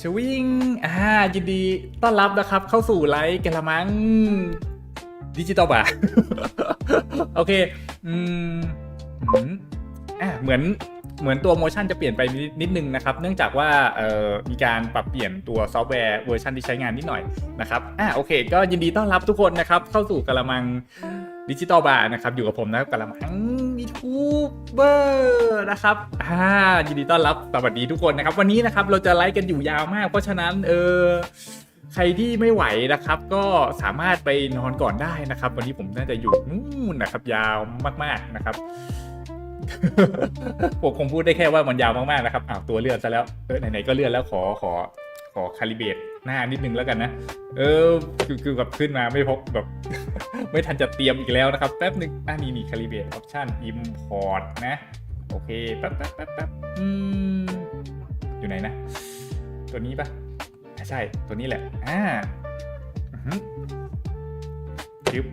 ชวิงอ่ายินดีต้อนรับนะครับ เข้าสู่ไลฟ์กระมังดิจิตอลบาร์โอเค อืมอ่าเหมือนเหมือนตัวโมชั่นจะเปลี่ยนไปนิดนิดนึงนะครับ เนื่องจากว่าเอ่อมีการปรับเปลี่ยนตัวซอฟต์แวร์เวอร์ชันที่ใช้งานนิดหน่อยนะครับอ่าโอเค ก็ยินดีต้อนรับทุกคนนะครับ เข้าสู่กระมังดิจิตอลบาร์นะครับ อยู่กับผมนะครับกระมังยูทูบ เบอร์นะครับอ่ายินดีต้อนรับสวัสดีทุกคนนะครับ วันนี้นะครับเราจะไลฟ์กันอยู่ยาวมาก เพราะฉะนั้นเออใครที่ไม่ไหวนะครับ ก็สามารถไปนอนก่อนได้นะครับ วันนี้ผมน่าจะอยู่นู่นนะครับ ยาวมากๆนะครับผมคงพูดได้แค่ว่ามันยาวมากๆนะครับอ้าวตัวเลื่อนซะแล้วเออไหนๆก็เลื่อนแล้วขอขอขอคาลิเบต หน้านิดนึงแล้วกันนะ เออคือคือแบบขึ้นมาไม่พบแบบ ไม่ทันจะเตรียมอีกแล้วนะครับแป๊บหนึ่งอ่านี่นี่คาลิเบตออปชั่นอิมพอร์ตนะ โอเคแป๊บแป๊บแป๊บแป๊บอืมอยู่ไหนนะ ตัวนี้ปะ่ะใช่ตัวนี้แหละอ่าอือหือยึบ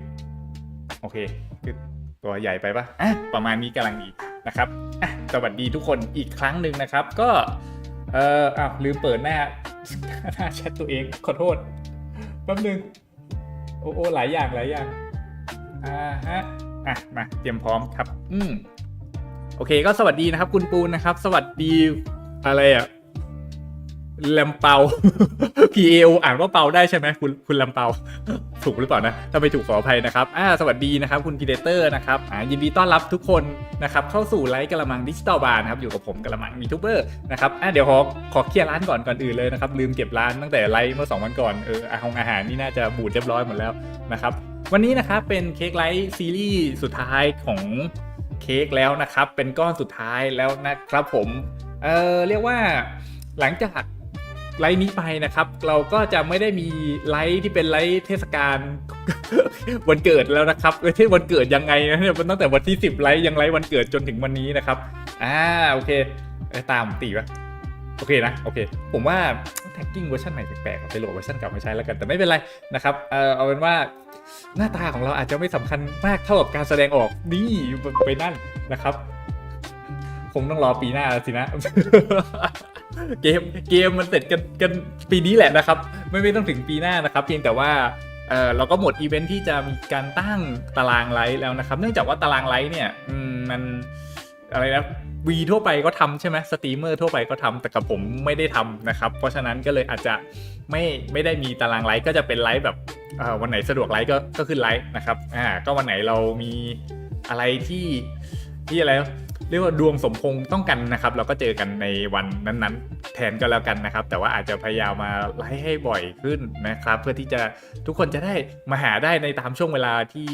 โอเคคือตัวใหญ่ไปปะอะประมาณนี้กำลังดีนะครับอะสวัสดีทุกคนอีกครั้งหนึ่งนะครับ ก็เอออ้าวลืมเปิดหน้า หน้าแชทตัวเอง ขอโทษ แป๊บหนึง โอ้โอ้หลายอย่างหลายอย่าง อ่าฮะ อะ มา เตรียมพร้อมครับ อืม โอเค ก็สวัสดีนะครับ คุณปูนนะครับ สวัสดีอะไรอะ แลมเปา P A O อ่านว่าเปาได้ใช่ไหมคุณคุณลำเปา ถูกหรือเปล่านะ ถ้าไม่ถูกขออภัยนะครับอ่าสวัสดีนะครับ คุณพีเดเตอร์นะครับอ่ายินดีต้อนรับทุกคนนะครับ เข้าสู่ไลฟ์กระมังดิจิตอลบาร์นะครับ อยู่กับผมกระมังมีทูบเบอร์นะครับอ่าเดี๋ยวขอขอเคลียร์ร้านก่อนก่อนอื่นเลยนะครับ ลืมเก็บร้านตั้งแต่ไลฟ์เมื่อสองวันก่อนเอออาหงอาหารนี่น่าจะบูดเรียบร้อยหมดแล้วนะครับวันนี้นะครับเป็นเค้กไลฟ์ซีรีส์สุดท้ายของเค้กแล้วนะครับ เป็นก้อนสุดท้ายแล้วนะครับผมเออเรียกว่าหลังจาก ไลฟ์นี้ไปนะครับ เราก็จะไม่ได้มีไลฟ์ที่เป็นไลฟ์เทศกาลวันเกิดแล้วนะครับเออเทศวันเกิดยังไงนะเนี่ยมันตั้งแต่วันที่ 10 ไลฟ์ยังไลฟ์วันเกิดจนถึงวันนี้นะครับอ่าโอเคตามตีวะโอเคนะโอเค ผมว่าแท็กกิ้งเวอร์ชันใหม่แปลกๆไปโหลดเวอร์ชันเก่ามาใช้แล้วกันแต่ไม่เป็นไรนะครับเออเอาเป็นว่าหน้าตาของเราอาจจะไม่สำคัญมากเท่ากับการแสดงออกนี่ไปนั่นนะครับ คงต้องรอปีหน้าสินะ เกมเกมมันเสร็จกันกันปีนี้แหละนะครับ ไม่ไม่ต้องถึงปีหน้านะครับ เพียงแต่ว่าเออเราก็หมดอีเวนท์ที่จะมีการตั้งตารางไลฟ์แล้วนะครับ เนื่องจากว่าตารางไลฟ์เนี่ยมันอะไรนะวีทั่วไปก็ทำใช่ไหมสตรีมเมอร์ทั่วไปก็ทำแต่กับผมไม่ได้ทำนะครับ เพราะฉะนั้นก็เลยอาจจะไม่ไม่ได้มีตารางไลฟ์ก็จะเป็นไลฟ์แบบวันไหนสะดวกไลฟ์ก็ก็ขึ้นไลฟ์นะครับอ่าก็วันไหนเรามีอะไรที่ที่อะไร เรียกว่าดวงสมพงษ์ต้องกันนะครับ เราก็เจอกันในวันนั้นๆ แทนก็แล้วกันนะครับ แต่ว่าอาจจะพยายามมาไลฟ์ให้บ่อยขึ้นนะครับ เพื่อที่จะทุกคนจะได้มาหาได้ในตามช่วงเวลาที่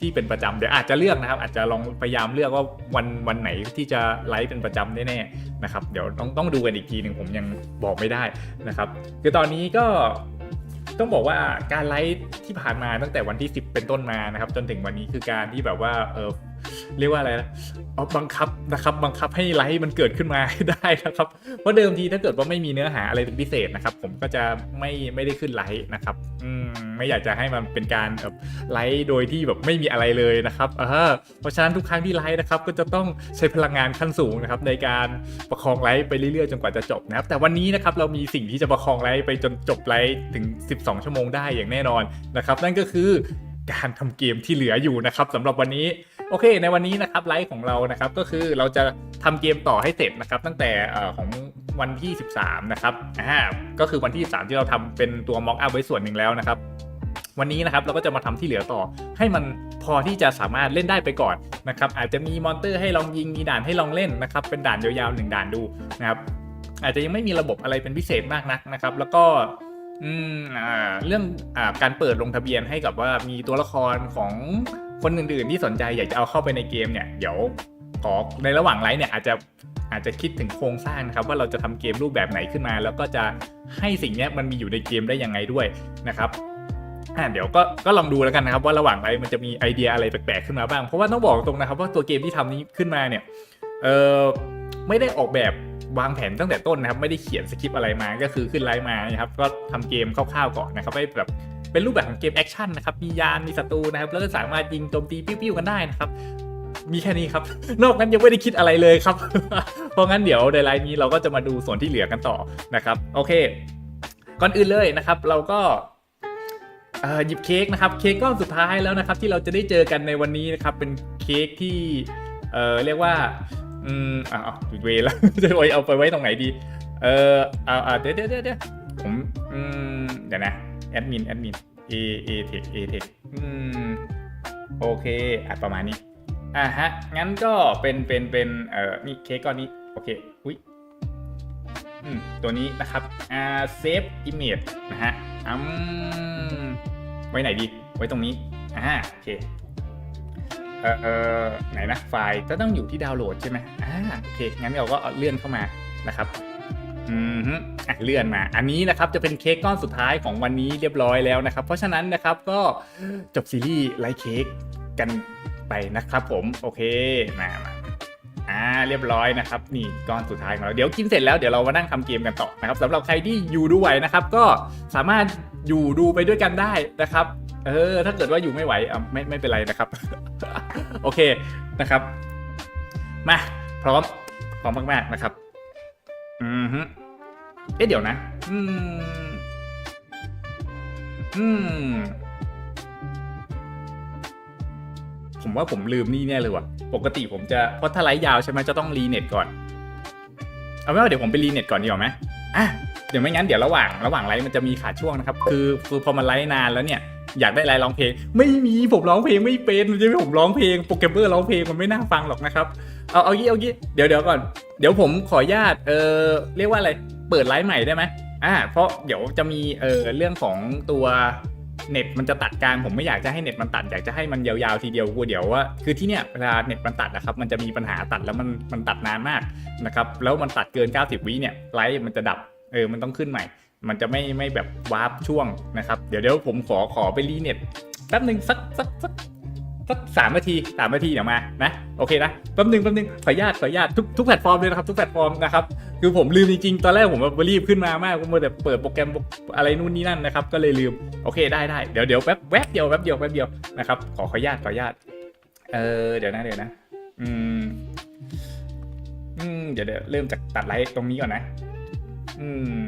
ที่เป็นประจำเดี๋ยวอาจจะเลือกนะครับ อาจจะลองพยายามเลือกว่าวันวันไหนที่จะไลฟ์เป็นประจำแน่ๆนะครับ เดี๋ยวต้องต้องดูกันอีกทีหนึ่งผมยังบอกไม่ได้นะครับ คือตอนนี้ก็ต้องบอกว่าการไลฟ์ที่ผ่านมาตั้งแต่วันที่ 10 เป็นต้นมานะครับ จนถึงวันนี้คือการที่แบบว่าเออเรียกว่าอะไรนะ บังคับนะครับ บังคับให้ไลฟ์มันเกิดขึ้นมาได้นะครับ เพราะเดิมทีถ้าเกิดว่าไม่มีเนื้อหาอะไรเป็นพิเศษนะครับ ผมก็จะไม่ไม่ได้ขึ้นไลฟ์นะครับ อืมไม่อยากจะให้มันเป็นการแบบไลฟ์โดยที่แบบไม่มีอะไรเลยนะครับเออเพราะฉะนั้นทุกครั้งที่ไลฟ์นะครับ ก็จะต้องใช้พลังงานขั้นสูงนะครับ ในการประคองไลฟ์ไปเรื่อยๆจนกว่าจะจบนะครับ แต่วันนี้นะครับเรามีสิ่งที่จะประคองไลฟ์ไปจนจบไลฟ์ถึง 12 ชั่วโมงได้อย่างแน่นอนนะครับ นั่นก็คือการทำเกมที่เหลืออยู่นะครับสำหรับวันนี้ โอเค ในวันนี้นะครับไลฟ์ของเรานะครับก็คือเราจะทำเกมต่อให้เสร็จนะครับตั้งแต่ของวันที่ 13 นะครับอ่าก็คือวันที่ 13 ที่เราทำเป็นตัวม็อกอัพไว้ส่วนหนึ่งแล้วนะครับวันนี้นะครับเราก็จะมาทำที่เหลือต่อ ให้มันพอที่จะสามารถเล่นได้ไปก่อนนะครับอาจจะมีมอนเตอร์ให้ลองยิงมีด่านให้ลองเล่นนะครับเป็นด่านยาวๆหนึ่งด่านดูนะครับอาจจะยังไม่มีระบบอะไรเป็นพิเศษมากนักนะครับ แล้วก็อืมอ่าเรื่องอ่าการเปิดลงทะเบียนให้กับว่ามีตัวละครของ คนอื่นๆที่สนใจอยากจะเอาเข้าไปในเกมเนี่ยเดี๋ยวขอในระหว่างไลฟ์เนี่ยอาจจะอาจจะคิดถึงโครงสร้างนะครับว่าเราจะทำเกมรูปแบบไหนขึ้นมา แล้วก็จะให้สิ่งนี้มันมีอยู่ในเกมได้ยังไงด้วยนะครับเดี๋ยวก็ก็ลองดูแล้วกันนะครับว่าระหว่างไลฟ์มันจะมีไอเดียอะไรแปลกๆขึ้นมาบ้าง เพราะว่าต้องบอกตรงนะครับว่าตัวเกมที่ทำนี้ขึ้นมาเนี่ยเออไม่ได้ออกแบบวางแผนตั้งแต่ต้นนะครับไม่ได้เขียนสคริปต์อะไรมาก็คือขึ้นไลฟ์มานะครับก็ทำเกมคร่าวๆก่อนนะครับให้แบบ เป็นรูปแบบของเกมแอคชั่นนะครับ มียาน มีศัตรูนะครับ แล้วก็สามารถยิงโจมตีปิ้วๆกันได้นะครับ มีแค่นี้ครับ นอกนั้นยังไม่ได้คิดอะไรเลยครับ เพราะงั้นเดี๋ยวในไลน์นี้เราก็จะมาดูส่วนที่เหลือกันต่อนะครับ โอเค ก่อนอื่นเลยนะครับ เราก็หยิบเค้กนะครับ เค้กก้อนสุดท้ายแล้วนะครับ ที่เราจะได้เจอกันในวันนี้นะครับ เป็นเค้กที่เออเรียกว่า อืมอ่าจุดเวแล้วจะไว้เอาไปไว้ตรงไหนดี เออเอาเอาเดี๋ยวเดี๋ยวเดี๋ยวเดี๋ยว ผมอืมเดี๋ยวนะแอดมินแอดมิน A A Tech A Tech อืมโอเคอะประมาณนี้อะฮะ งั้นก็เป็นเป็นเป็นเอ่อนี่เค้กก้อนนี้ โอเคอุ้ยอืมตัวนี้นะครับอ่าเซฟอิมเมจนะฮะอืมไว้ไหนดี ไว้ตรงนี้อ่าโอเคเอ่อเอ่อไหนนะไฟล์ก็ต้องอยู่ที่ดาวน์โหลดใช่ไหมอ่าโอเคงั้นเราก็เลื่อนเข้ามานะครับ อืมฮึอะเลื่อนมา อันนี้นะครับจะเป็นเค้กก้อนสุดท้ายของวันนี้เรียบร้อยแล้วนะครับ เพราะฉะนั้นนะครับก็จบซีรีส์ไลท์เค้กกันไปนะครับผม โอเค มามาอ่าเรียบร้อยนะครับนี่ก้อนสุดท้ายของเราเดี๋ยวกินเสร็จแล้วเดี๋ยวเรามานั่งทำเกมกันต่อนะครับสำหรับใครที่อยู่ดูไหวนะครับ ก็สามารถอยู่ดูไปด้วยกันได้นะครับ เออ ถ้าเกิดว่าอยู่ไม่ไหวอะไม่ไม่เป็นไรนะครับ โอเคนะครับ มาพร้อมพร้อมมากๆนะครับ อืมฮึ เอ๊ะเดี๋ยวนะ อืม อืม ผมว่าผมลืมนี่แน่เลยว่ะ ปกติผมจะเพราะถ้าไลฟ์ยาวใช่ไหมจะต้องรีเน็ตก่อน เอาไม่ว่าเดี๋ยวผมไปรีเน็ตก่อนดีกว่าไหมอะ เดี๋ยวไม่งั้นเดี๋ยวระหว่างระหว่างไลฟ์มันจะมีขาดช่วงนะครับ คือคือพอมันไลฟ์นานแล้วเนี่ยอยากได้ไลฟ์ร้องเพลง ไม่มีผมร้องเพลงไม่เป็นมันจะให้ผมร้องเพลงโปรแกรมเมอร์ร้องเพลงมันไม่น่าฟังหรอกนะครับ เอาเอางี้เอางี้เดี๋ยวเดี๋ยวก่อน เดี๋ยวผมขออนุญาตเออเรียกว่าอะไร เปิดไลฟ์ใหม่ได้ไหมอ่า เพราะเดี๋ยวจะมีเออเรื่องของตัวเน็ตมันจะตัดกลางผมไม่อยากจะให้เน็ตมันตัดอยากจะให้มันยาวๆทีเดียวกลัวเดี๋ยวว่าคือที่เนี่ยเวลาเน็ตมันตัดนะครับมันจะมีปัญหาตัดแล้วมันมันตัดนานมากนะครับแล้วมันตัดเกิน 90 วิเนี่ยไลฟ์มันจะดับเออมันต้องขึ้นใหม่ มันจะไม่ไม่แบบวาร์ปช่วงนะครับ เดี๋ยวเดี๋ยวผมขอขอไปรีเน็ตแป๊บหนึ่งสักสักสัก สักสามนาทีสามนาทีเดี๋ยวมานะโอเคนะแป๊บหนึงแป๊บหนึงขออนุญาตขออนุญาตทุกทุกแพลตฟอร์มเลยนะครับทุกแพลตฟอร์มนะครับคือผมลืมจริงๆตอนแรกผมแบบรีบขึ้นมามากผมแต่เปิดโปรแกรมอะไรนู่นนี่นั่นนะครับก็เลยลืมโอเคได้ได้เดี๋ยวเดี๋ยวแป๊บแวบเดียวแป๊บเดียวแป๊บเดียวนะครับขอขออนุญาตขออนุญาตเออเดี๋ยวนะเดี๋ยวนะ อืมอืมเดี๋ยวเดี๋ยวเริ่มจากตัดไลท์ตรงนี้ก่อนนะ อืม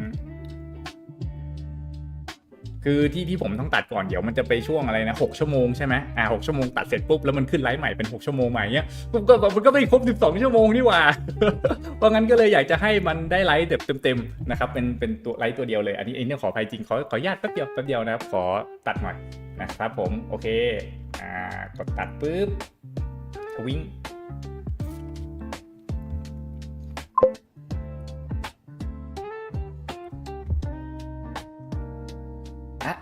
คือที่ที่ผมต้องตัดก่อนเดี๋ยวมันจะไปช่วงอะไรนะหกชั่วโมงใช่ไหมอ่าหกชั่วโมงตัดเสร็จปุ๊บแล้วมันขึ้นไลฟ์ใหม่เป็นหกชั่วโมงใหม่เนี้ยมันก็มันก็ไม่ครบสิบสองชั่วโมงนี่หว่าเพราะงั้นก็เลยอยากจะให้มันได้ไลฟ์แบบเต็มๆนะครับเป็นเป็นตัวไลฟ์ตัวเดียวเลย อันนี้เองเนี่ยขออภัยจริงขอขออนุญาตแป๊บเดียวแป๊บเดียวนะครับขอตัดหน่อยนะครับผมโอเคอ่ากดตัดปุ๊บทวิง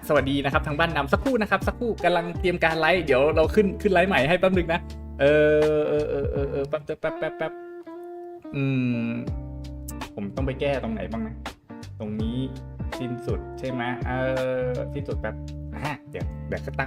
สวัสดีนะครับทางบ้านนำสักครู่นะครับสักครู่กำลังเตรียมการไลฟ์เดี๋ยวเราขึ้นขึ้นไลฟ์ใหม่ให้แป๊บนึงนะเออเออเออเออเออแป๊บแป๊บแป๊บแป๊บแป๊บอืมผมต้องไปแก้ตรงไหนบ้างนะ ตรงนี้สิ้นสุดใช่ไหมเออสิ้นสุดแป๊บอะเดี๋ยวเดี๋ยวก็ตั้ง